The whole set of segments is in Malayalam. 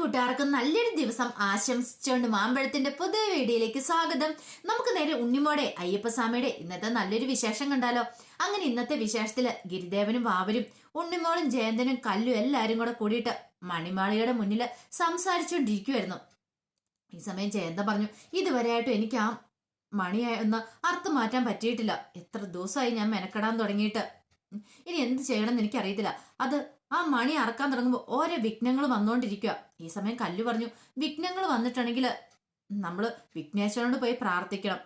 കൂട്ടുകാർക്കും നല്ലൊരു ദിവസം ആശംസിച്ചുകൊണ്ട് മാമ്പഴത്തിന്റെ പുതിയ വീഡിയോയിലേക്ക് സ്വാഗതം. നമുക്ക് നേരെ ഉണ്ണിമോടെ അയ്യപ്പസ്വാമിയുടെ ഇന്നത്തെ നല്ലൊരു വിശേഷം കണ്ടാലോ? അങ്ങനെ ഇന്നത്തെ വിശേഷത്തിൽ ഗിരിദേവനും വാവരും ഉണ്ണിമോളും ജയന്തനും കല്ലും എല്ലാരും കൂടെ കൂടിയിട്ട് മണിമാളിയുടെ മുന്നിൽ സംസാരിച്ചുകൊണ്ടിരിക്കുമായിരുന്നു ഈ സമയം ജയന്ത പറഞ്ഞു ഇതുവരെയായിട്ടും എനിക്ക് ആ മണിയൊന്ന് അർത്ഥം മാറ്റാൻ പറ്റിയിട്ടില്ല. എത്ര ദിവസമായി ഞാൻ മെനക്കെടാൻ തുടങ്ങിയിട്ട്. ഇനി എന്ത് ചെയ്യണമെന്ന് എനിക്കറിയത്തില്ല. അത് ആ മണി അറക്കാൻ തുടങ്ങുമ്പോൾ ഓരോ വിഘ്നങ്ങൾ വന്നുകൊണ്ടിരിക്കുക ഈ സമയം കല്ലു പറഞ്ഞു വിഘ്നങ്ങൾ വന്നിട്ടുണ്ടെങ്കിൽ നമ്മൾ വിഘ്നേശ്വരനോട് പോയി പ്രാർത്ഥിക്കണം.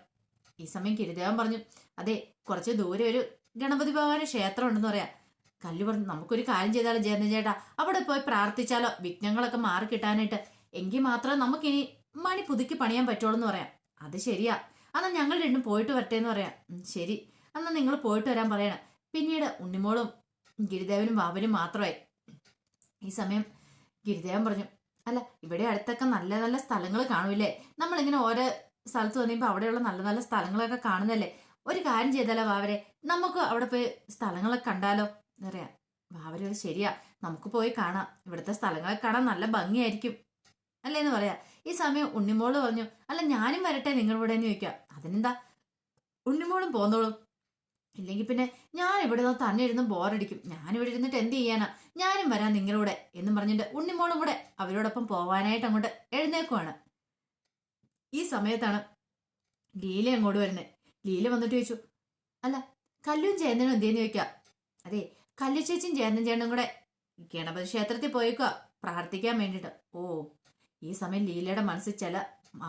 ഈ സമയം കിരുദേവൻ പറഞ്ഞു അതെ കുറച്ച് ദൂരെ ഒരു ഗണപതി ഭഗവാന് ക്ഷേത്രം ഉണ്ടെന്ന് പറയാം. കല്ലു പറഞ്ഞു നമുക്കൊരു കാര്യം ചെയ്താലോ ജയന്തൻ ചേട്ടാ? അവിടെ പോയി പ്രാർത്ഥിച്ചാലോ? വിഘ്നങ്ങളൊക്കെ മാറി കിട്ടാനായിട്ട്. എങ്കിൽ മാത്രമേ നമുക്കിനി മണി പുതുക്കി പണിയാൻ പറ്റുള്ളൂ എന്ന് പറയാം. അത് ശരിയാ. എന്നാൽ ഞങ്ങൾ രണ്ടും പോയിട്ട് വരട്ടെ എന്ന് പറയാം. "ഉം, ശരി. എന്നാൽ നിങ്ങൾ പോയിട്ട് വരാൻ പറയണം. പിന്നീട് ഉണ്ണിമോളും ഗിരിദേവനും ബാബനും മാത്രമായി. ഈ സമയം ഗിരിദേവൻ പറഞ്ഞു അല്ല ഇവിടെ അടുത്തൊക്കെ നല്ല നല്ല സ്ഥലങ്ങൾ കാണൂലേ നമ്മളിങ്ങനെ ഓരോ സ്ഥലത്ത് വന്നിപ്പോൾ അവിടെയുള്ള നല്ല നല്ല സ്ഥലങ്ങളൊക്കെ കാണുന്നല്ലേ? ഒരു കാര്യം ചെയ്താലോ ബാവരെ നമുക്ക് അവിടെ പോയി സ്ഥലങ്ങളൊക്കെ കണ്ടാലോ? ബാവര് ഒരു ശരിയാ. നമുക്ക് പോയി കാണാം. ഇവിടുത്തെ സ്ഥലങ്ങളൊക്കെ കാണാൻ നല്ല ഭംഗിയായിരിക്കും. അല്ലേ എന്ന് പറയാ. ഈ സമയം ഉണ്ണിമോൾ പറഞ്ഞു അല്ല ഞാനും വരട്ടെ നിങ്ങളുടെ കൂടെ എന്ന് ചോദിക്കാം. അതിനെന്താ? ഉണ്ണിമോളും പോന്നോളും. ഇല്ലെങ്കിൽ പിന്നെ ഞാൻ ഇവിടെ നിന്ന് തന്നെ ഇരുന്ന് ബോറടിക്കും. ഞാൻ ഇവിടെ ഇരുന്നിട്ട് എന്ത് ചെയ്യാനാ? ഞാനും വരാം നിങ്ങളുടെ എന്ന് പറഞ്ഞിട്ട് ഉണ്ണിമോളും കൂടെ അവരോടൊപ്പം പോവാനായിട്ട് അങ്ങോട്ട് എഴുന്നേക്കുവാണ്. ഈ സമയത്താണ് ലീല അങ്ങോട്ട് വരുന്നത്. ലീല വന്നിട്ട് ചോദിച്ചു അല്ല കല്ലും ജയന്തനും എന്തേന്ന് ചോദിക്കാം? അതെ കല്ലു ചേച്ചിയും ജയന്തൻ ചേട്ടനും കൂടെ ഗണപതി ക്ഷേത്രത്തിൽ പോയിക്കുക പ്രാർത്ഥിക്കാൻ വേണ്ടിയിട്ട് ഓ ഈ സമയം ലീലയുടെ മനസ്സിൽ ചില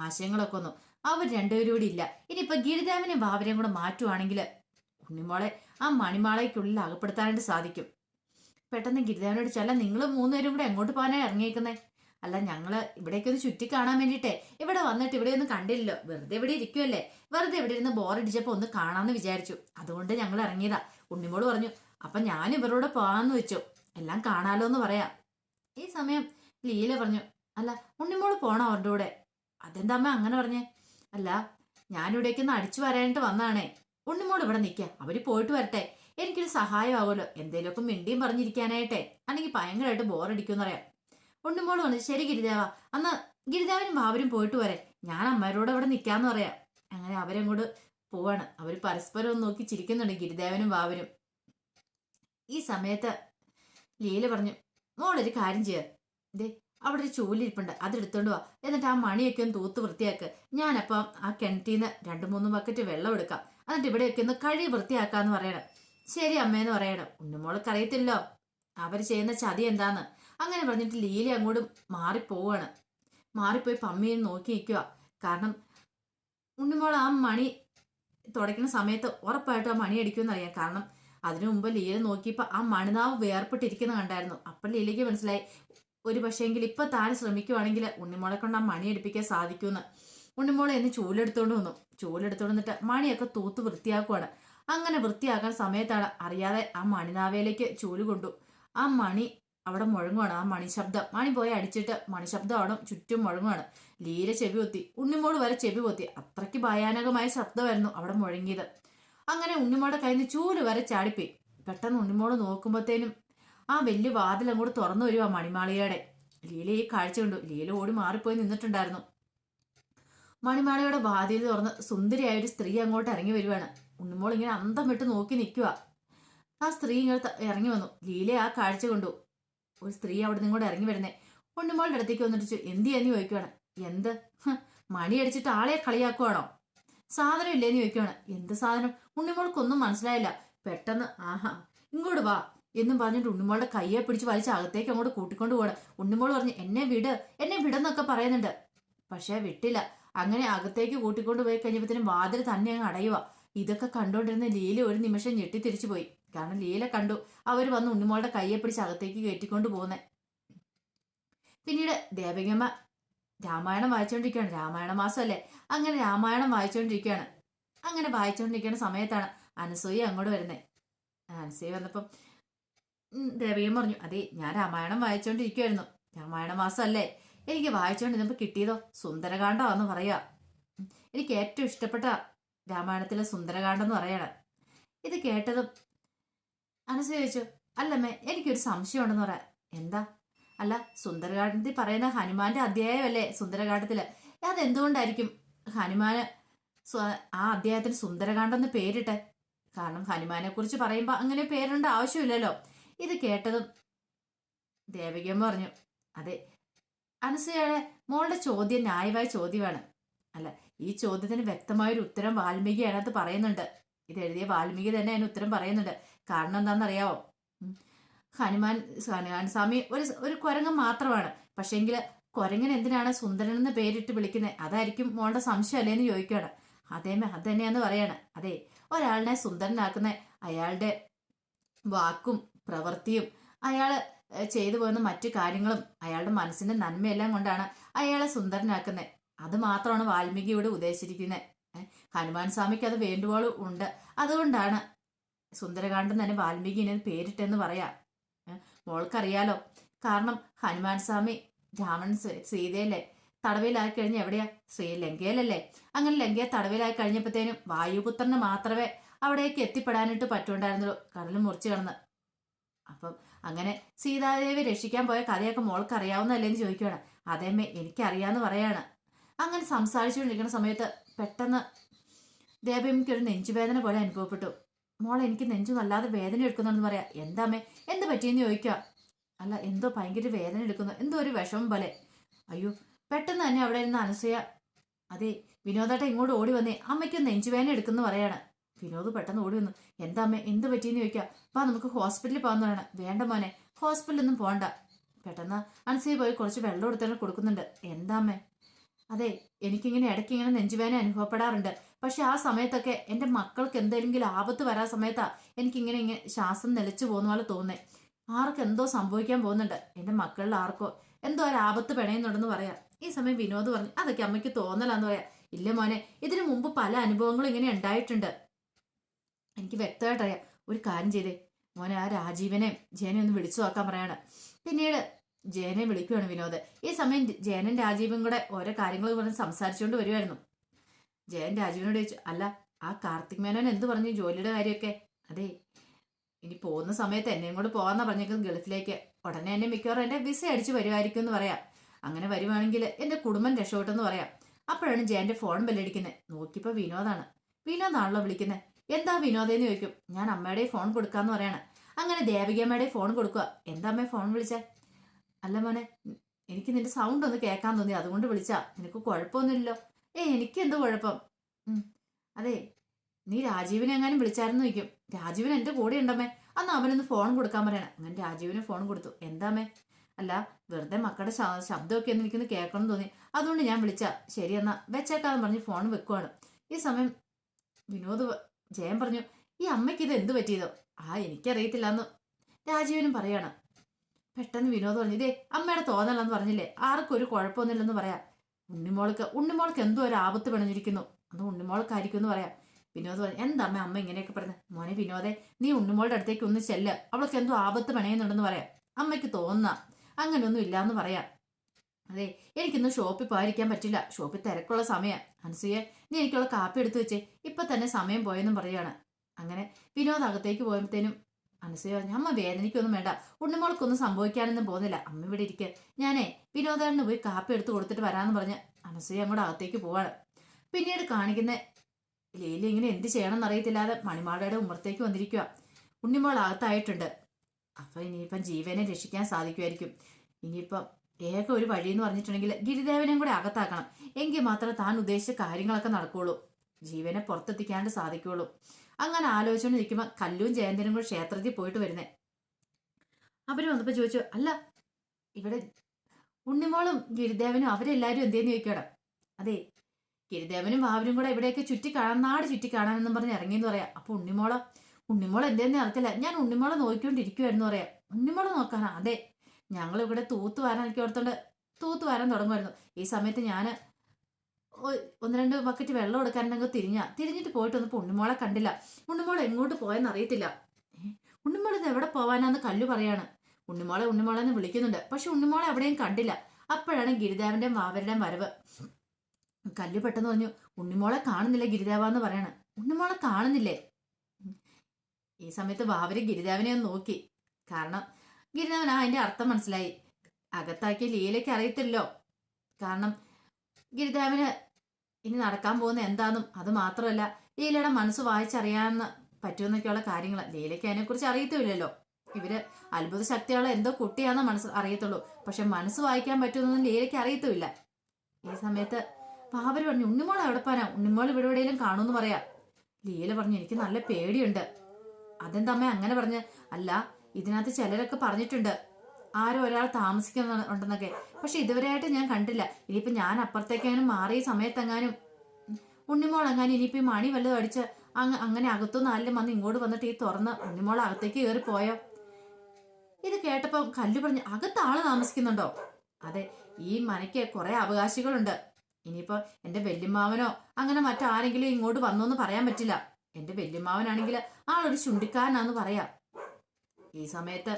ആശയങ്ങളൊക്കെ വന്നു. അവർ രണ്ടുപേരും കൂടി ഇല്ല. ഇനിയിപ്പോ ഗിരിദേവനെയും ബാബരെയും കൂടെ മാറ്റുവാണെങ്കിൽ ഉണ്ണിമോളെ ആ മണിമാളയ്ക്കുള്ളിൽ അകപ്പെടുത്താനായിട്ട് സാധിക്കും. പെട്ടെന്ന് ഗിരിദേവനോട് ചെല്ല നിങ്ങൾ മൂന്നുപേരും കൂടെ എങ്ങോട്ട് പോകാനായി ഇറങ്ങിയേക്കുന്നേ? അല്ല ഞങ്ങൾ ഇവിടേക്ക് ഒന്ന് ചുറ്റി കാണാൻ വേണ്ടിട്ടേ ഇവിടെ വന്നിട്ട് ഇവിടെ ഒന്നും കണ്ടില്ലല്ലോ. വെറുതെ ഇവിടെ ഇരിക്കുമല്ലേ വെറുതെ ഇവിടെ ഇരുന്ന് ബോറടിച്ചപ്പോ ഒന്ന് കാണാന്ന് വിചാരിച്ചു. അതുകൊണ്ട് ഞങ്ങൾ ഇറങ്ങിയതാ. ഉണ്ണിമോൾ പറഞ്ഞു അപ്പൊ ഞാൻ ഇവരോട് പോകാന്ന് വെച്ചു. എല്ലാം കാണാലോ എന്ന് പറയാം. ഈ സമയം ലീല പറഞ്ഞു അല്ല ഉണ്ണിമോൾ പോണോ അവരുടെ കൂടെ? അതെന്താ അമ്മ അങ്ങനെ പറഞ്ഞേ? അല്ല ഞാനിവിടേക്ക് ഒന്ന് അടിച്ചു വരാനായിട്ട് വന്നാണേ ഉണ്ണിമോൾ ഇവിടെ നിൽക്കുക. അവർ പോയിട്ട് വരട്ടെ. എനിക്കൊരു സഹായമാവുമല്ലോ. എന്തേലുമൊക്കെ മിണ്ടിയും പറഞ്ഞിരിക്കാനായിട്ടെ. അല്ലെങ്കിൽ ഭയങ്കരമായിട്ട് ബോറടിക്കുമെന്ന് അറിയാം ഉണ്ണിമോൾ പറഞ്ഞു ശരി ഗിരിദേവ. അന്ന് ഗിരിദേവനും ഭാവരും പോയിട്ട് വരെ. ഞാൻ അമ്മയോട് അവിടെ നിൽക്കാന്ന് പറയാം. അങ്ങനെ അവരങ്ങോട്ട് പോവാണ്. അവർ പരസ്പരം ഒന്ന് നോക്കി ചിരിക്കുന്നുണ്ട് ഗിരിദേവനും ഭാവരും ഈ സമയത്ത് ലീല പറഞ്ഞു മോളൊരു കാര്യം ചെയ്യ. ദേ അവിടെ ഒരു ചൂലിരിപ്പുണ്ട്. അതെടുത്തോണ്ട് വാ. എന്നിട്ട് ആ മണിയൊക്കെ ഒന്ന് തൂത്ത് വൃത്തിയാക്ക്. ഞാനപ്പം ആ കിണറ്റിന്ന് രണ്ട് മൂന്ന് ബക്കറ്റ് വെള്ളം എടുക്കാം. എന്നിട്ട് ഇവിടെയൊക്കെ ഒന്ന് കഴി വൃത്തിയാക്കാന്ന് പറയണം. ശരി അമ്മയെന്ന് പറയണം. ഉണ്ണുമോൾക്ക് അറിയത്തില്ലോ. അവർ ചെയ്യുന്ന ചതി എന്താന്ന്. അങ്ങനെ പറഞ്ഞിട്ട് ലീല അങ്ങോട്ട് മാറിപ്പോവാണ്. മാറിപ്പോയി പമ്മിയെ നോക്കി നിൽക്കുക കാരണം ഉണ്ണിമോൾ ആ മണി തുടയ്ക്കുന്ന സമയത്ത് ഉറപ്പായിട്ട് ആ മണി അടിക്കുമെന്ന് അറിയാം. കാരണം അതിനു മുമ്പ് ലീല നോക്കിയപ്പോൾ ആ മണിനാവ് വേർപ്പെട്ടിരിക്കുന്ന കണ്ടായിരുന്നു. അപ്പം ലീലയ്ക്ക് മനസ്സിലായി. ഒരു പക്ഷേങ്കിൽ ഇപ്പൊ താൻ ശ്രമിക്കുവാണെങ്കിൽ ഉണ്ണിമോളെ കൊണ്ട് ആ മണി അടിപ്പിക്കാൻ സാധിക്കുമെന്ന്. ഉണ്ണിമോളെ എന്ന് ചൂലെടുത്തോണ്ട് വന്നു. ചൂലെടുത്തോണ്ട് വന്നിട്ട് മണിയൊക്കെ തൂത്ത് വൃത്തിയാക്കുവാണ്. അങ്ങനെ വൃത്തിയാക്കാൻ സമയത്താണ് അറിയാതെ ആ മണിനാവയിലേക്ക് ചൂൽ കൊണ്ടു. ആ മണി അവിടെ മുഴങ്ങുവാണ് ആ മണിശബ്ദം. മണി പോയി അടിച്ചിട്ട് മണി ശബ്ദം അവിടെ ചുറ്റും മുഴങ്ങുവാണ്. ലീല ചെവി കൊത്തി. ഉണ്ണിമോൾ വരെ ചെവി പൊത്തി അത്രയ്ക്ക് ഭയാനകമായ ശബ്ദമായിരുന്നു അവിടെ മുഴങ്ങിയത്. അങ്ങനെ ഉണ്ണിമോളുടെ കയ്യിൽ നിന്ന് ചൂൽ വരെ ചാടിപ്പോയി. പെട്ടെന്ന് ഉണ്ണിമോൾ നോക്കുമ്പോഴത്തേനും ആ വലിയ വാതിലും കൂടെ തുറന്നു വരുവാ മണിമാളികയുടെ. ലീല ഈ കാഴ്ച കണ്ടു. ലീല ഓടി മാറിപ്പോയി നിന്നിട്ടുണ്ടായിരുന്നു. മണിമാളിയുടെ വാതിൽ തുറന്ന് സുന്ദരിയായ ഒരു സ്ത്രീ അങ്ങോട്ട് ഇറങ്ങി വരുവാണ്. ഉണ്ണുമോൾ ഇങ്ങനെ അന്തം വിട്ട് നോക്കി നിൽക്കുക ആ സ്ത്രീ ഇങ്ങനെ ഇറങ്ങി വന്നു. ലീല ആ കാഴ്ച കൊണ്ടു. ഒരു സ്ത്രീ അവിടെ നിന്ന് കൂടെ ഇറങ്ങി വരുന്നേ. ഉണ്ണുമോളുടെ അടുത്തേക്ക് വന്നിട്ട് എന്ത് ചെയ്യാന്ന്? ചോദിക്കുവാണ്. എന്ത്? മണിയടിച്ചിട്ട് ആളെ കളിയാക്കുവാണോ? സാധനം ഇല്ലേന്ന് ചോദിക്കുവാണ്. എന്ത് സാധനം? ഉണ്ണിമോൾക്കൊന്നും മനസ്സിലായില്ല. പെട്ടെന്ന് ആഹാ ഇങ്ങോട്ട് വാ എന്നും പറഞ്ഞിട്ട് ഉണ്ണിമോളുടെ കയ്യെ പിടിച്ച് വലിച്ച് അകത്തേക്ക് അങ്ങോട്ട് കൂട്ടിക്കൊണ്ട് പോകണം ഉണ്ണിമോൾ പറഞ്ഞു എന്നെ വിട് എന്നെ വിടെന്നൊക്കെ പറയുന്നുണ്ട്. പക്ഷേ വിട്ടില്ല. അങ്ങനെ അകത്തേക്ക് കൂട്ടിക്കൊണ്ട് പോയി കഴിഞ്ഞപ്പോഴത്തേനും വാതിൽ തന്നെ അങ്ങ് അടയുക ഇതൊക്കെ കണ്ടുകൊണ്ടിരുന്ന ലീല ഒരു നിമിഷം ഞെട്ടി തിരിച്ചു പോയി. കാരണം ലീല കണ്ടു അവർ വന്ന് ഉണ്ണിമോളുടെ കയ്യെ പിടിച്ച് അകത്തേക്ക് കയറ്റിക്കൊണ്ട് പോകുന്നത് പിന്നീട് ദേവകിയമ്മ രാമായണം വായിച്ചുകൊണ്ടിരിക്കുകയാണ് രാമായണ മാസമല്ലേ? അങ്ങനെ രാമായണം വായിച്ചുകൊണ്ടിരിക്കുകയാണ് അങ്ങനെ വായിച്ചുകൊണ്ടിരിക്കുന്ന സമയത്താണ് അനസൂയ അങ്ങോട്ട് വരുന്നത് അനസൂയ വന്നപ്പം ഉം, പറഞ്ഞു അതെ ഞാൻ രാമായണം വായിച്ചുകൊണ്ടിരിക്കുമായിരുന്നു രാമായണ മാസമല്ലേ? എനിക്ക് വായിച്ചുകൊണ്ട് വായിച്ചുകൊണ്ടിരുന്നപ്പോൾ കിട്ടിയതോ? സുന്ദരകാന്ഡമാന്ന് പറയാ. പറയുക എനിക്ക് ഏറ്റവും ഇഷ്ടപ്പെട്ട രാമായണത്തിലെ സുന്ദരകാന്ഡം എന്ന് പറയണം. ഇത് കേട്ടതും അനസ് ചോദിച്ചു അല്ലമ്മേ എനിക്കൊരു സംശയം ഉണ്ടെന്ന് പറയാം. എന്താ? അല്ല സുന്ദരകാണ്ഡത്തിൽ പറയുന്ന ഹനുമാന്റെ അധ്യായമല്ലേ സുന്ദരകാണ്ഡത്തിൽ അതെന്തുകൊണ്ടായിരിക്കും ഹനുമാന് ആ അധ്യായത്തിന് സുന്ദരകാന്ഡം എന്ന് പേരിട്ടെ? കാരണം ഹനുമാനെ കുറിച്ച് പറയുമ്പോൾ അങ്ങനെ പേരിടേണ്ട ആവശ്യമില്ലല്ലോ. ഇത് കേട്ടതും ദേവികമ്മ പറഞ്ഞു അതെ അനസൂയയുടെ മോളുടെ ചോദ്യം ന്യായമായ ചോദ്യമാണ്. അല്ല ഈ ചോദ്യത്തിന് വ്യക്തമായൊരു ഉത്തരം വാൽമീകി അതിനകത്ത് പറയുന്നുണ്ട്. ഇത് എഴുതിയ വാൽമീകി തന്നെ അതിന് ഉത്തരം പറയുന്നുണ്ട്. കാരണം എന്താണെന്നറിയാവോ. ഹനുമാൻ ഹനുമാൻ സ്വാമി ഒരു ഒരു കുരങ്ങൻ മാത്രമാണ്. പക്ഷേങ്കിൽ കുരങ്ങൻ എന്തിനാണ് സുന്ദരൻ എന്ന് പേരിട്ട് വിളിക്കുന്നത് അതായിരിക്കും മോളുടെ സംശയം അല്ലേന്ന് ചോദിക്കുകയാണ്. അതേ അത് തന്നെയാന്ന് പറയാണ്. അതെ ഒരാളിനെ സുന്ദരനാക്കുന്ന അയാളുടെ വാക്കും പ്രവൃത്തിയും ഏഹ്, ചെയ്തു പോകുന്ന മറ്റു കാര്യങ്ങളും അയാളുടെ മനസ്സിന്റെ നന്മയെല്ലാം കൊണ്ടാണ് അയാളെ സുന്ദരനാക്കുന്നത് അത് മാത്രമാണ് വാൽമീകി ഇവിടെ ഉദ്ദേശിച്ചിരിക്കുന്നത് ഹനുമാൻ സ്വാമിക്ക് അത് വേണ്ടുവോളും ഉണ്ട്. അതുകൊണ്ടാണ് സുന്ദരകാന്ഡം തന്നെ വാൽമീകി ഇനി പേരിട്ടെന്ന് പറയാം. മോൾക്കറിയാലോ. കാരണം ഹനുമാൻ സ്വാമി രാമൻ സീതയല്ലേ? തടവിലായി കഴിഞ്ഞ എവിടെയാ? ശ്രീലങ്കയിലല്ലേ? അങ്ങനെ ലങ്കയെ തടവിലായി കഴിഞ്ഞപ്പോഴത്തേനും വായുപുത്രന് മാത്രമേ അവിടേക്ക് എത്തിപ്പെടാനായിട്ട് പറ്റുണ്ടായിരുന്നുള്ളൂ. കടൽ മുറിച്ചു കിടന്ന്. അപ്പം അങ്ങനെ സീതാദേവി രക്ഷിക്കാൻ പോയ കഥയൊക്കെ മോൾക്ക് അറിയാവുന്നതല്ലേന്ന് ചോദിക്കുകയാണ് അതേമേ എനിക്കറിയാന്ന് പറയാണ്. അങ്ങനെ സംസാരിച്ചുകൊണ്ടിരിക്കുന്ന സമയത്ത് പെട്ടെന്ന് ദേവമ്മയ്ക്ക് ഒരു നെഞ്ചുവേദന പോലെ അനുഭവപ്പെട്ടു. മോൾ എനിക്ക് നെഞ്ചു വല്ലാതെ വേദന എടുക്കുന്നുണ്ടെന്ന് പറയാം. എന്താമേ എന്ത് പറ്റിയെന്ന് ചോദിക്കുക അല്ല എന്തോ ഭയങ്കര വേദന എടുക്കുന്നു. എന്തോ ഒരു വിഷമം പോലെ. അയ്യോ പെട്ടെന്ന് തന്നെ അവിടെ ഇരുന്ന് അനസൂയ അതെ വിനോദേട്ട ഇങ്ങോട്ട് ഓടി വന്നേ. അമ്മയ്ക്ക് നെഞ്ചുവേദന എടുക്കുന്നു പറയാണ്. വിനോദ് പെട്ടെന്ന് ഓടി വന്നു. എന്താ അമ്മേ എന്ത് പറ്റിയെന്ന് ചോദിക്കാം. വാ നമുക്ക് ഹോസ്പിറ്റലിൽ പോകാന്ന് പറയണം. വേണ്ട മോനെ ഹോസ്പിറ്റലൊന്നും പോകണ്ട പെട്ടെന്ന് അൻസിയെ പോയി കുറച്ച് വെള്ളം എടുത്തിട്ട് കൊടുക്കുന്നുണ്ട്. എന്താ അമ്മേ? അതെ എനിക്കിങ്ങനെ ഇടയ്ക്ക് ഇങ്ങനെ നെഞ്ചുവേന അനുഭവപ്പെടാറുണ്ട്. പക്ഷെ ആ സമയത്തൊക്കെ എന്റെ മക്കൾക്ക് എന്തെങ്കിലും ആപത്ത് വരാൻ സമയത്താ എനിക്കിങ്ങനെ ഇങ്ങനെ ശ്വാസം നിലച്ചു പോകുന്ന പോലെ തോന്നേ ആർക്ക് എന്തോ സംഭവിക്കാൻ പോകുന്നുണ്ട്. എന്റെ മക്കളിൽ ആർക്കോ എന്തോ ഒരു ആപത്ത് പിണയുന്നുണ്ടെന്ന് പറയാം. ഈ സമയം വിനോദ് പറഞ്ഞു അതൊക്കെ അമ്മയ്ക്ക് തോന്നലാന്ന് പറയാം. ഇല്ല മോനെ ഇതിനു മുമ്പ് പല അനുഭവങ്ങളും ഇങ്ങനെ ഉണ്ടായിട്ടുണ്ട്. എനിക്ക് വ്യക്തമായിട്ടറിയാം. ഒരു കാര്യം ചെയ്തേ. മോനെ ആ രാജീവനെ ജയനെ ഒന്ന് വിളിച്ചു നോക്കാൻ പറയാണ്. പിന്നീട് ജയനെ വിളിക്കുകയാണ് വിനോദ്. ഈ സമയം ജയനും രാജീവും കൂടെ ഓരോ കാര്യങ്ങൾ പറഞ്ഞ് സംസാരിച്ചുകൊണ്ട് വരുമായിരുന്നു ജയൻ രാജീവിനോട് ചോദിച്ചു അല്ല ആ കാർത്തിക് മേനോൻ എന്ത് പറഞ്ഞു? ജോലിയുടെ കാര്യമൊക്കെ? അതെ ഇനി പോകുന്ന സമയത്ത് എന്നെയും കൂടെ പോകാന്നാ പറഞ്ഞേക്കുന്നത് ഗൾഫിലേക്ക്. ഉടനെ എന്നെ മിക്കവാറും എന്റെ വിസ അടിച്ച് വരുമായിരിക്കും എന്ന് പറയാം. അങ്ങനെ വരുവാണെങ്കിൽ എന്റെ കുടുംബം രക്ഷപ്പെട്ടെന്ന് പറയാം. അപ്പോഴാണ് ജയന്റെ ഫോൺ ബെല്ലടിക്കുന്നത് നോക്കിയപ്പോ വിനോദാണ്. വിനോദാണല്ലോ വിളിക്കുന്നത് എന്താ വിനോദേന്ന് ചോദിക്കും. ഞാൻ അമ്മയുടെ ഫോൺ കൊടുക്കാന്ന് പറയാണ്. അങ്ങനെ ദേവികമ്മയുടെ ഫോൺ കൊടുക്കുക എന്താ അമ്മേ ഫോൺ വിളിച്ചേ? അല്ല മോനെ എനിക്ക് നിന്റെ സൗണ്ട് ഒന്ന് കേൾക്കാൻ തോന്നി. അതുകൊണ്ട് വിളിച്ചാ. നിനക്ക് കുഴപ്പമൊന്നുമില്ലല്ലോ. ഏ എനിക്ക് എന്ത് കുഴപ്പം അതെ നീ രാജീവിനെ എങ്ങാനും വിളിച്ചായിരുന്നു? നോക്കും രാജീവൻ എന്റെ കൂടെ ഉണ്ടമ്മേ. അന്ന് അവനൊന്ന് ഫോൺ കൊടുക്കാൻ പറയണം. അങ്ങനെ രാജീവിന് ഫോൺ കൊടുത്തു. എന്താമേ അല്ല വെറുതെ മക്കളുടെ ശബ്ദമൊക്കെ ഒന്ന് എനിക്കൊന്ന് കേൾക്കണം തോന്നി. അതുകൊണ്ട് ഞാൻ വിളിച്ച. ശരി എന്നാ വെച്ചേക്കാന്ന് പറഞ്ഞ് ഫോൺ വെക്കുവാണ്. ഈ സമയം വിനോദ് ജയൻ പറഞ്ഞു ഈ അമ്മയ്ക്ക് ഇത് എന്ത് പറ്റിയതോ? ആ എനിക്കറിയത്തില്ല എന്ന് രാജീവനും പറയാണ് പെട്ടെന്ന് വിനോദ് പറഞ്ഞു ഇതേ അമ്മയുടെ തോന്നലെന്ന് പറഞ്ഞില്ലേ? ആർക്കും ഒരു കുഴപ്പമൊന്നുമില്ലെന്ന് പറയാം. ഉണ്ണിമോൾക്ക് ഉണ്ണിമോൾക്ക് എന്തോ ഒരു ആപത്ത് പിണഞ്ഞിരിക്കുന്നു. അത് ഉണ്ണിമോൾക്കായിരിക്കും എന്ന് പറയാം. വിനോദ് പറഞ്ഞു എന്താ അമ്മ അമ്മ ഇങ്ങനെയൊക്കെ പറഞ്ഞത് മോനെ വിനോദെ നീ ഉണ്ണിമോളുടെ അടുത്തേക്ക് ഒന്ന് ചെല്ല്. അവൾക്ക് എന്തോ ആപത്ത് പിണയുന്നുണ്ടെന്ന് പറയാം. അമ്മയ്ക്ക് തോന്നുന്ന അങ്ങനെയൊന്നും ഇല്ലാന്ന് പറയാം. അതെ എനിക്കിന്ന് ഷോപ്പിൽ പോയിരിക്കാൻ പറ്റില്ല. ഷോപ്പിൽ തിരക്കുള്ള സമയം. അനസൂയെ നീ എനിക്കുള്ള കാപ്പി എടുത്തു വെച്ചേ. ഇപ്പൊ തന്നെ സമയം പോയെന്നും പറയാണ് അങ്ങനെ വിനോദ് അകത്തേക്ക് പോയപ്പോഴത്തേനും അനസൂയ പറഞ്ഞു അമ്മ വേദനയ്ക്കൊന്നും വേണ്ട. ഉണ്ണിമോൾക്കൊന്നും സംഭവിക്കാനൊന്നും പോകുന്നില്ല. അമ്മ ഇവിടെ ഇരിക്കുക ഞാനേ വിനോദാണ് പോയി കാപ്പി എടുത്ത് കൊടുത്തിട്ട് വരാന്ന് പറഞ്ഞ് അനസൂയ അങ്ങോട്ട് അകത്തേക്ക് പോവാണ്. പിന്നീട് കാണിക്കുന്ന ലേലി ഇങ്ങനെ എന്ത് ചെയ്യണം എന്നറിയത്തില്ലാതെ മണിമാടയുടെ ഉമ്മറത്തേക്ക് വന്നിരിക്കുക ഉണ്ണിമോൾ അകത്തായിട്ടുണ്ട്. അപ്പൊ ഇനിയിപ്പം ജീവനെ രക്ഷിക്കാൻ സാധിക്കുമായിരിക്കും ഇനിയിപ്പം ഏക ഒരു വഴി എന്ന് പറഞ്ഞിട്ടുണ്ടെങ്കിൽ ഗിരിദേവനെയും കൂടെ അകത്താക്കണം. എങ്കിൽ മാത്രം താൻ ഉദ്ദേശിച്ച കാര്യങ്ങളൊക്കെ നടക്കുള്ളൂ. ജീവനെ പുറത്തെത്തിക്കാണ്ട് സാധിക്കുള്ളൂ. അങ്ങനെ ആലോചിച്ചുകൊണ്ട് നിൽക്കുമ്പോൾ കല്ലും ജയന്തനും കൂടെ ക്ഷേത്രത്തിൽ പോയിട്ട് വരുന്നേ. അവർ വന്നപ്പോ ചോദിച്ചു അല്ല ഇവിടെ ഉണ്ണിമോളും ഗിരിദേവനും അവരെല്ലാരും എന്തേന്ന് ചോദിക്കണം അതെ ഗിരിദേവനും ഭാവനും കൂടെ ഇവിടെയൊക്കെ ചുറ്റി കാണാൻ നാട് ചുറ്റി കാണാനെന്നും പറഞ്ഞ് ഇറങ്ങിയെന്ന് പറയാം. അപ്പൊ ഉണ്ണിമോളോ ഉണ്ണിമോൾ എന്തേന്ന് അറിയത്തില്ല. ഞാൻ ഉണ്ണിമോളെ നോക്കിക്കൊണ്ടിരിക്കുവായിരുന്നു പറയാം. ഉണ്ണിമോളെ നോക്കാനാ? അതെ ഞങ്ങൾ ഇവിടെ തൂത്ത് വാരാൻ എനിക്ക് ഓർത്തോണ്ട് തൂത്ത് വാരാൻ തുടങ്ങുമായിരുന്നു. ഈ സമയത്ത് ഞാൻ ഒന്ന് രണ്ട് ബക്കറ്റ് വെള്ളം എടുക്കാനുണ്ടെങ്കിൽ തിരിഞ്ഞ. തിരിഞ്ഞിട്ട് പോയിട്ട് വന്നപ്പോൾ ഉണ്ണിമോളെ കണ്ടില്ല. ഉണ്ണിമോൾ എങ്ങോട്ട് പോയെന്ന് അറിയത്തില്ല. ഉണ്ണിമോൾ ഇത് എവിടെ പോവാനാന്ന് കല്ല് പറയാണ്. ഉണ്ണിമോളെ എന്ന് വിളിക്കുന്നുണ്ട്. പക്ഷെ ഉണ്ണിമോളെ എവിടെയും കണ്ടില്ല. അപ്പോഴാണ് ഗിരിദേവന്റെ മാവരുടെയും വരവ്. കല്ല് പെട്ടെന്ന് പറഞ്ഞു ഉണ്ണിമോളെ കാണുന്നില്ല ഗിരിദേവ എന്ന് പറയാണ്. ഉണ്ണിമോളെ കാണുന്നില്ലേ? ഈ സമയത്ത് വാവര് ഗിരിദേവനെ ഒന്ന് നോക്കി. കാരണം ഗിരിദേവൻ ആ അതിന്റെ അർത്ഥം മനസ്സിലായി. അകത്താക്കിയ ലീലയ്ക്ക് അറിയത്തില്ലോ കാരണം ഗിരിദേവന് ഇനി നടക്കാൻ പോകുന്ന എന്താന്നും അത് മാത്രമല്ല ലീലയുടെ മനസ്സ് വായിച്ചറിയാമെന്ന് പറ്റുമെന്നൊക്കെയുള്ള കാര്യങ്ങൾ ലീലയ്ക്ക് അതിനെക്കുറിച്ച് അറിയത്തുമില്ലല്ലോ. ഇവർ അത്ഭുത ശക്തിയുള്ള എന്തോ കുട്ടിയാണെന്ന് മനസ്സ് അറിയത്തുള്ളൂ. പക്ഷെ മനസ്സ് വായിക്കാൻ പറ്റുമെന്നൊന്നും ലീലയ്ക്ക് അറിയത്തുമില്ല. ഈ സമയത്ത് പാവര് പറഞ്ഞു ഉണ്ണിമോൾ എവിടെ പോനാ? ഉണ്ണിമോൾ ഇവിടെ എവിടെയെങ്കിലും കാണുമെന്ന് പറയാം. ലീല പറഞ്ഞു എനിക്ക് നല്ല പേടിയുണ്ട്. അതെന്തമ്മ അങ്ങനെ പറഞ്ഞ്? അല്ല ഇതിനകത്ത് ചിലരൊക്കെ പറഞ്ഞിട്ടുണ്ട് ആരോ ഒരാൾ താമസിക്കുന്ന ഉണ്ടെന്നൊക്കെ. പക്ഷെ ഇതുവരെയായിട്ട് ഞാൻ കണ്ടില്ല. ഇനിയിപ്പോ ഞാൻ അപ്പുറത്തേക്കെങ്ങാനും മാറിയ സമയത്തെങ്ങാനും ഉണ്ണിമോൾ എങ്ങാനും ഇനിയിപ്പോ ഈ മണി വല്ലതും അടിച്ച് അങ്ങ് അങ്ങനെ അകത്തുനിന്ന് ആരിലും വന്ന് ഇങ്ങോട്ട് വന്നിട്ട് ഈ തുറന്ന് ഉണ്ണിമോൾ അകത്തേക്ക് കയറി പോയോ? ഇത് കേട്ടപ്പോ കല്ലു പറഞ്ഞ് അകത്ത് ആൾ താമസിക്കുന്നുണ്ടോ? അതെ ഈ മനയ്ക്ക് കുറെ അവകാശികളുണ്ട്. ഇനിയിപ്പോ എന്റെ വല്യമ്മാവനോ അങ്ങനെ മറ്റാരെങ്കിലും ഇങ്ങോട്ട് വന്നോന്ന് പറയാൻ പറ്റില്ല. എന്റെ വല്യമ്മാവനാണെങ്കിൽ ആളൊരു ചുണ്ടിക്കാരനാന്ന് പറയാം. ഈ സമയത്ത്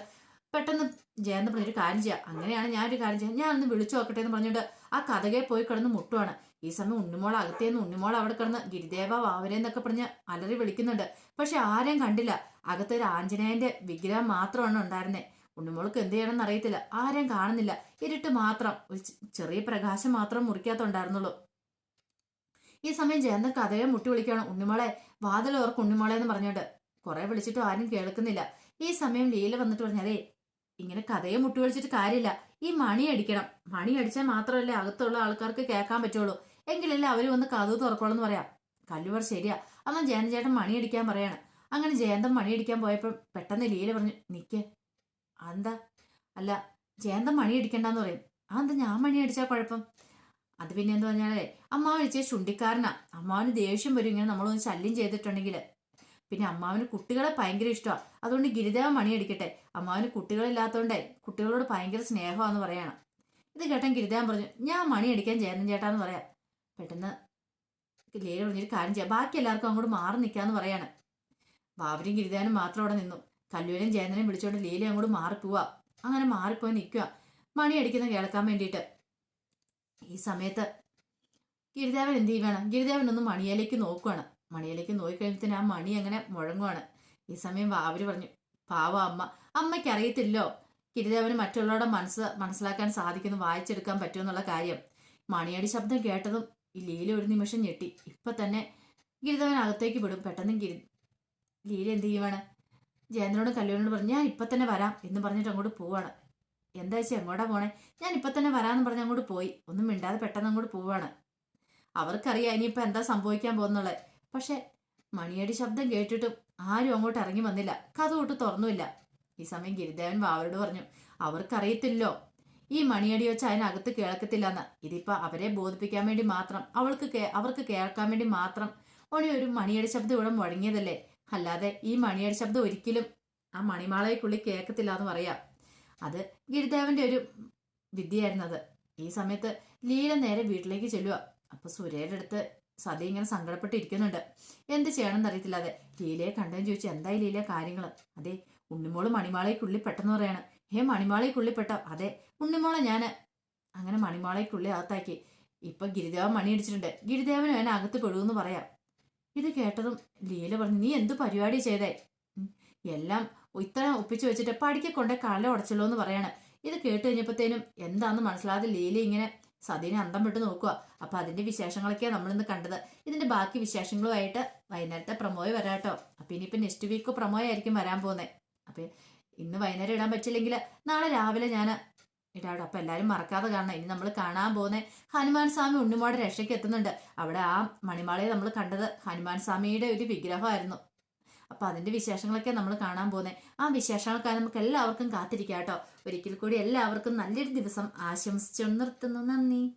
പെട്ടെന്ന് ജയന്ത് പറഞ്ഞൊരു കാര്യം ചെയ്യാം. അങ്ങനെയാണ് ഞാൻ ഒരു കാര്യം ചെയ്യാം. ഞാൻ ഒന്ന് വിളിച്ചു നോക്കട്ടെ എന്ന് പറഞ്ഞിട്ട് ആ കഥകെ പോയി കിടന്ന് മുട്ടുവാണ്. ഈ സമയം ഉണ്ണിമോൾ അകത്തേന്ന് ഉണ്ണിമോൾ അവിടെ കിടന്ന് ഗിരിദേവ വാവരെ എന്നൊക്കെ പറഞ്ഞ് അലറി വിളിക്കുന്നുണ്ട്. പക്ഷെ ആരെയും കണ്ടില്ല. അകത്തൊരു ആഞ്ജനേയന്റെ വിഗ്രഹം മാത്രമാണ് ഉണ്ടായിരുന്നത് ഉണ്ണിമോൾക്ക് എന്ത് ചെയ്യണമെന്ന് അറിയത്തില്ല. ആരെയും കാണുന്നില്ല. ഇരുട്ട് മാത്രം. ഒരു ചെറിയ പ്രകാശം മാത്രം മുറിക്കാത്തുണ്ടായിരുന്നുള്ളൂ ഈ സമയം ജയന്തൻ കഥയെ മുട്ടി വിളിക്കുകയാണ്. ഉണ്ണിമോളെ വാതിൽ ഓർക്ക് ഉണ്ണിമോളെ എന്ന് പറഞ്ഞോണ്ട് കുറെ വിളിച്ചിട്ടും ആരും കേൾക്കുന്നില്ല. ഈ സമയം ലീല വന്നിട്ട് പറഞ്ഞാലേ ഇങ്ങനെ കഥയെ മുട്ടി വിളിച്ചിട്ട് കാര്യമില്ല. ഈ മണി അടിക്കണം. മണി അടിച്ചാൽ മാത്രമല്ലേ അകത്തുള്ള ആൾക്കാർക്ക് കേൾക്കാൻ പറ്റുള്ളൂ. എങ്കിലല്ലേ അവർ വന്ന് കഥ തുറക്കോളെന്ന് പറയാം. കല്ലുവർ ശരിയാ. അന്ന് ജയന്തൻ മണി അടിക്കാൻ പറയാണ്. അങ്ങനെ ജയന്തൻ മണി അടിക്കാൻ പോയപ്പോൾ പെട്ടെന്ന് ലീല പറഞ്ഞു നിക്ക്. അതെന്താ? അല്ല ജയന്തൻ മണി അടിക്കണ്ടെന്ന് പറയും. അതെന്താ ഞാൻ മണി അടിച്ചാൽ കുഴപ്പം? അത് പിന്നെ എന്താ പറഞ്ഞാലേ അമ്മാവൻ അടിച്ച ചുണ്ടിക്കാരനാ. അമ്മാവന് ദേഷ്യം വരും ഇങ്ങനെ നമ്മളൊന്ന് ശല്യം ചെയ്തിട്ടുണ്ടെങ്കിൽ പിന്നെ അമ്മാവിന് കുട്ടികളെ ഭയങ്കര ഇഷ്ടമാണ് അതുകൊണ്ട് ഗിരിദേവൻ മണി അടിക്കട്ടെ അമ്മാവന് കുട്ടികളില്ലാത്തതുകൊണ്ടേ കുട്ടികളോട് ഭയങ്കര സ്നേഹമാണെന്ന് പറയണം. ഇത് കേട്ടൻ ഗിരിദേവൻ പറഞ്ഞു ഞാൻ മണി അടിക്കാൻ ചേട്ടാന്ന് പറയാം. പെട്ടെന്ന് ലീല പറഞ്ഞൊരു കാര്യം ചെയ്യാം. ബാക്കി എല്ലാവർക്കും അങ്ങോട്ട് മാറി നിൽക്കാന്ന് പറയാണ്. ബാബരിയും ഗിരിദേവനും മാത്രം അവിടെ നിന്നു. കല്ലുവിനെയും ജയന്തനെയും വിളിച്ചോണ്ട് ലീല അങ്ങോട്ട് മാറിപ്പോവാ അങ്ങനെ മാറിപ്പോയി നിൽക്കുക മണി അടിക്കുന്ന കേൾക്കാൻ വേണ്ടിയിട്ട്. ഈ സമയത്ത് ഗിരിദേവൻ എന്ത് ചെയ്യുകയാണ് ഗിരിദേവൻ ഒന്ന് മണിയിലേക്ക് നോക്കുവാണ്. മണിയിലേക്ക് നോക്കിക്കഴിഞ്ഞത്തിന് ആ മണി അങ്ങനെ മുഴങ്ങുവാണ്. ഈ സമയം വാവര് പറഞ്ഞു പാവ അമ്മ അമ്മയ്ക്ക് അറിയത്തില്ലോ. ഗിരിദേവന് മറ്റുള്ളവരുടെ മനസ്സ് മനസ്സിലാക്കാൻ സാധിക്കുന്നു വായിച്ചെടുക്കാൻ പറ്റുമെന്നുള്ള കാര്യം. മണിയടി ശബ്ദം കേട്ടതും ഈ ലീല ഒരു നിമിഷം ഞെട്ടി. ഇപ്പൊ തന്നെ ഗിരിദേവൻ അകത്തേക്ക് വിടും. പെട്ടെന്ന് ഗിരി ലീല എന്ത് ചെയ്യുവാണ്? ജയന്ദ്രനോട് കല്യാണോട് പറഞ്ഞു ഞാൻ ഇപ്പൊ തന്നെ വരാം എന്ന് പറഞ്ഞിട്ട് അങ്ങോട്ട് പോവാണ്. എന്താ വെച്ചാൽ എങ്ങോട്ടാ പോണേ? ഞാൻ ഇപ്പൊ തന്നെ വരാമെന്ന് പറഞ്ഞ് അങ്ങോട്ട് പോയി. ഒന്നും മിണ്ടാതെ പെട്ടെന്ന് അങ്ങോട്ട് പോവാണ്. അവർക്കറിയാം ഇനിയിപ്പോ എന്താ സംഭവിക്കാൻ പോകുന്നുള്ളത് പക്ഷെ മണിയടി ശബ്ദം കേട്ടിട്ടും ആരും അങ്ങോട്ട് ഇറങ്ങി വന്നില്ല. കഥ തൊട്ട് തുറന്നുമില്ല. ഈ സമയം ഗിരിദേവൻ വാവരോട് പറഞ്ഞു അവർക്കറിയത്തില്ലോ ഈ മണിയടി വെച്ച് അതിനകത്ത് കേൾക്കത്തില്ലെന്ന്. ഇതിപ്പോ അവരെ ബോധിപ്പിക്കാൻ വേണ്ടി മാത്രം അവൾക്ക് അവർക്ക് കേൾക്കാൻ വേണ്ടി മാത്രം ഓണി ഒരു മണിയടി ശബ്ദം ഇവിടെ മുഴങ്ങിയതല്ലേ? അല്ലാതെ ഈ മണിയടി ശബ്ദം ഒരിക്കലും ആ മണിമാളയ്ക്കുള്ളിൽ കേൾക്കത്തില്ല എന്ന് പറയാം. അത് ഗിരിദേവന്റെ ഒരു വിദ്യയായിരുന്നത്. ഈ സമയത്ത് ലീല നേരെ വീട്ടിലേക്ക് ചെല്ലുക അപ്പൊ സുരയുടെ അടുത്ത് സതി ഇങ്ങനെ സങ്കടപ്പെട്ടിരിക്കുന്നുണ്ട്. എന്ത് ചെയ്യണമെന്ന് അറിയത്തില്ല അതെ ലീലയെ കണ്ടെന്ന് ചോദിച്ചു എന്തായി ലീല കാര്യങ്ങൾ അതെ ഉണ്ണിമോൾ മണിമാളയ്ക്കുള്ളിൽ പെട്ടെന്ന് പറയാണ് ഹേ മണിമാളയ്ക്കുള്ളിൽ പെട്ട അതെ ഉണ്ണിമോളെ ഞാൻ അങ്ങനെ മണിമാളയ്ക്കുള്ളിൽ അകത്താക്കി ഇപ്പൊ ഗിരിദേവൻ മണി അടിച്ചിട്ടുണ്ട് ഗിരിദേവനും അവനെ അകത്ത് പെടുമെന്ന് പറയാം. ഇത് കേട്ടതും ലീല പറഞ്ഞു നീ എന്ത് പരിപാടി ചെയ്തേ? എല്ലാം ഇത്ര ഒപ്പിച്ചു വെച്ചിട്ട് പഠിക്കെ കൊണ്ടേ ഉടച്ചല്ലോ എന്ന് പറയാണ്. ഇത് കേട്ട് കഴിഞ്ഞപ്പോഴത്തേനും എന്താന്ന് മനസ്സിലാതെ ലീല ഇങ്ങനെ സതീനെ അന്തം വിട്ട് നോക്കുക. അപ്പൊ അതിന്റെ വിശേഷങ്ങളൊക്കെയാണ് നമ്മളിന്ന് കണ്ടത്. ഇതിന്റെ ബാക്കി വിശേഷങ്ങളുമായിട്ട് വൈകുന്നേരത്തെ പ്രമോയ് വരാട്ടോ അപ്പൊ ഇനിയിപ്പോ നെക്സ്റ്റ് വീക്ക് പ്രമോയ ആയിരിക്കും വരാൻ പോകുന്നത് അപ്പൊ ഇന്ന് വൈകുന്നേരം ഇടാൻ പറ്റില്ലെങ്കിൽ നാളെ രാവിലെ ഞാൻ ഇടാട്ടോ അപ്പൊ എല്ലാവരും മറക്കാതെ കാണണം. ഇനി നമ്മൾ കാണാൻ പോകുന്ന ഹനുമാൻ സ്വാമി ഉണ്ണിമോടെ രക്ഷയ്ക്ക് എത്തുന്നുണ്ട്. അവിടെ ആ മണിമാളയെ നമ്മൾ കണ്ടത് ഹനുമാൻ സ്വാമിയുടെ ഒരു വിഗ്രഹമായിരുന്നു. അപ്പൊ അതിന്റെ വിശേഷങ്ങളൊക്കെ നമ്മൾ കാണാൻ പോകുന്നത് ആ വിശേഷങ്ങൾക്കായി നമുക്ക് എല്ലാവർക്കും കാത്തിരിക്കാം കേട്ടോ ഒരിക്കൽ കൂടി എല്ലാവർക്കും നല്ലൊരു ദിവസം ആശംസിച്ചു നിർത്തുന്നു. നന്ദി.